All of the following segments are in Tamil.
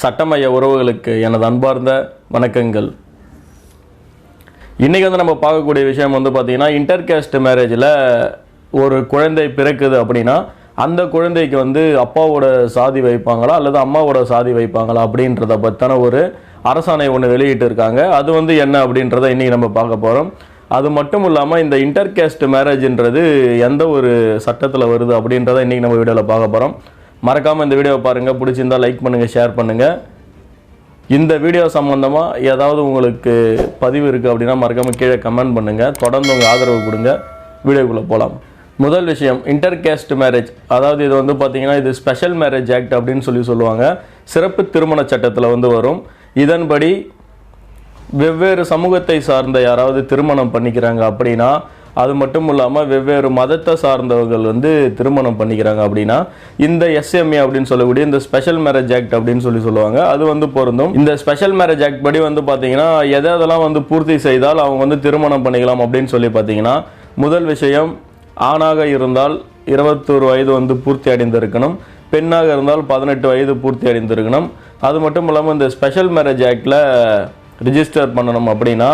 சட்டமய உறவுகளுக்கு எனது அன்பார்ந்த வணக்கங்கள். இன்றைக்கி வந்து நம்ம பார்க்கக்கூடிய விஷயம் வந்து பார்த்திங்கன்னா இன்டர்கேஸ்ட் மேரேஜில் ஒரு குழந்தை பிறக்குது அப்படின்னா அந்த குழந்தைக்கு வந்து அப்பாவோட சாதி வைப்பாங்களா அல்லது அம்மாவோட சாதி வைப்பாங்களா அப்படின்றத பற்றின ஒரு அரசாணை ஒன்று வெளியிட்டு இருக்காங்க. அது வந்து என்ன அப்படின்றத இன்றைக்கி நம்ம பார்க்க போகிறோம் அது மட்டும் இல்லாமல் இந்த இன்டர்கேஸ்ட் மேரேஜ்ன்றது எந்த ஒரு சட்டத்தில் வருது அப்படின்றத இன்றைக்கி நம்ம வீடியோவில் பார்க்க போகிறோம் மறக்காமல் இந்த வீடியோவை பாருங்கள் பிடிச்சிருந்தா லைக் பண்ணுங்கள் ஷேர் பண்ணுங்கள் இந்த வீடியோ சம்மந்தமாக ஏதாவது உங்களுக்கு பதிவு இருக்குது அப்படின்னா மறக்காமல் கீழே கமெண்ட் பண்ணுங்கள் தொடர்ந்து உங்கள் ஆதரவு கொடுங்க. வீடியோக்குள்ளே போகலாம் முதல் விஷயம் இன்டர்கேஸ்ட் மேரேஜ் அதாவது இது வந்து பார்த்திங்கன்னா இது ஸ்பெஷல் மேரேஜ் ஆக்ட் அப்படின்னு சொல்லி சொல்லுவாங்க. சிறப்பு திருமண சட்டத்தில் வந்து வரும். இதன்படி வெவ்வேறு சமூகத்தை சார்ந்த யாராவது திருமணம் பண்ணிக்கிறாங்க அப்படின்னா அது மட்டும் இல்லாமல் வெவ்வேறு மதத்தை சார்ந்தவர்கள் வந்து திருமணம் பண்ணிக்கிறாங்க அப்படின்னா இந்த எஸ்எம்ஏ அப்படின்னு சொல்லக்கூடிய இந்த ஸ்பெஷல் மேரேஜ் ஆக்ட் அப்படின்னு சொல்லி சொல்லுவாங்க. அது வந்து பொருந்தும். இந்த ஸ்பெஷல் மேரேஜ் ஆக்ட் படி வந்து பார்த்தீங்கன்னா எதை எதெல்லாம் வந்து பூர்த்தி செய்தால் அவங்க வந்து திருமணம் பண்ணிக்கலாம் அப்படின்னு சொல்லி பார்த்தீங்கன்னா முதல் விஷயம் ஆணாக இருந்தால் இருபத்தோரு வயது வந்து பூர்த்தி அடைந்திருக்கணும். பெண்ணாக இருந்தால் பதினெட்டு வயது பூர்த்தி அடைந்திருக்கணும். அது மட்டும் இல்லாமல் இந்த ஸ்பெஷல் மேரேஜ் ஆக்டில் ரிஜிஸ்டர் பண்ணணும் அப்படின்னா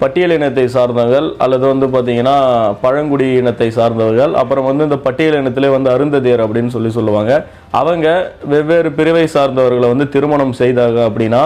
பட்டியல் இனத்தை சார்ந்தவர்கள் அல்லது வந்து பார்த்தீங்கன்னா பழங்குடி இனத்தை சார்ந்தவர்கள் அப்புறம் வந்து இந்த பட்டியல் இனத்திலே வந்து அருந்ததியர் அப்படின்னு சொல்லி சொல்லுவாங்க. அவங்க வெவ்வேறு பிரிவை சார்ந்தவர்களை வந்து திருமணம் செய்தாங்க அப்படின்னா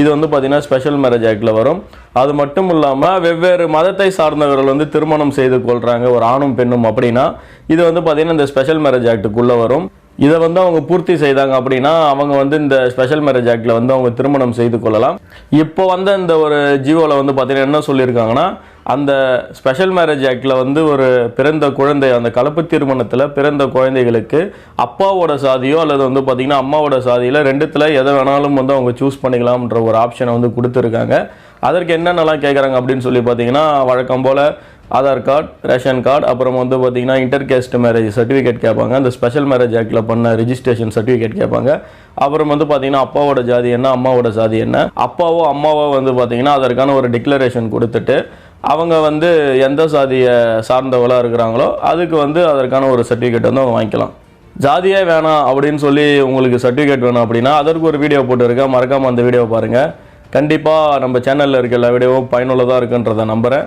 இது வந்து பார்த்தீங்கன்னா ஸ்பெஷல் மேரேஜ் ஆக்டில் வரும். அது மட்டும் இல்லாமல் வெவ்வேறு மதத்தை சார்ந்தவர்கள் வந்து திருமணம் செய்து கொள்கிறாங்க ஒரு ஆணும் பெண்ணும் அப்படின்னா இது வந்து பார்த்தீங்கன்னா இந்த ஸ்பெஷல் மேரேஜ் ஆக்டுக்குள்ளே வரும். இதை வந்து அவங்க பூர்த்தி செய்தாங்க அப்படின்னா அவங்க வந்து இந்த ஸ்பெஷல் மேரேஜ் ஆக்டில் வந்து அவங்க திருமணம் செய்து கொள்ளலாம். இப்போ வந்த இந்த ஒரு ஜியோவில் வந்து பார்த்தீங்கன்னா என்ன சொல்லியிருக்காங்கன்னா அந்த ஸ்பெஷல் மேரேஜ் ஆக்டில் வந்து ஒரு பிறந்த குழந்தை அந்த கலப்பு திருமணத்தில் பிறந்த குழந்தைகளுக்கு அப்பாவோட சாதியோ அல்லது வந்து பார்த்திங்கன்னா அம்மாவோட சாதியில் ரெண்டுத்தில் எதை வேணாலும் வந்து அவங்க சூஸ் பண்ணிக்கலாம்ன்ற ஒரு ஆப்ஷனை வந்து கொடுத்துருக்காங்க. அதற்கு என்னென்னலாம் கேட்குறாங்க அப்படின்னு சொல்லி பார்த்தீங்கன்னா வழக்கம் போல் ஆதார் கார்டு ரேஷன் கார்டு அப்புறம் வந்து பார்த்தீங்கன்னா இன்டர்கேஸ்ட் மேரேஜ் சர்டிஃபிகேட் கேட்பாங்க. அந்த ஸ்பெஷல் மேரேஜ் ஆக்டில் பண்ண ரிஜிஸ்ட்ரேஷன் சர்டிஃபிகேட் கேட்பாங்க. அப்புறம் வந்து பார்த்தீங்கன்னா அப்பாவோட ஜாதி என்ன அம்மாவோட ஜாதி என்ன? அப்பாவோ அம்மாவோ வந்து பார்த்தீங்கன்னா அதற்கான ஒரு டிக்ளரேஷன் கொடுத்துட்டு அவங்க வந்து எந்த சாதியை சார்ந்தவளாக இருக்கிறாங்களோ அதுக்கு வந்து அதற்கான ஒரு சர்டிஃபிகேட் வந்து அவங்க வாங்கிக்கலாம். ஜாதியே வேணாம் அப்படின்னு சொல்லி உங்களுக்கு சர்டிஃபிகேட் வேணும் அப்படின்னா அதற்கு ஒரு வீடியோ போட்டுருக்கேன். மறக்காமல் அந்த வீடியோ பாருங்கள் கண்டிப்பாக நம்ம சேனலில் இருக்க எல்லா வீடியோவும் பயனுள்ளதாக இருக்குன்றதை நம்புகிறேன்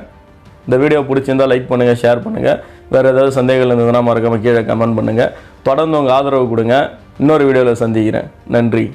இந்த வீடியோ பிடிச்சிருந்தா லைக் பண்ணுங்கள் ஷேர் பண்ணுங்கள் வேறு ஏதாவது சந்தேகங்கள் இருந்ததுன்னா மறக்காமல் கீழே கமெண்ட் பண்ணுங்கள் தொடர்ந்து உங்கள் ஆதரவு கொடுங்க. இன்னொரு வீடியோவில் சந்திக்கிறேன். நன்றி.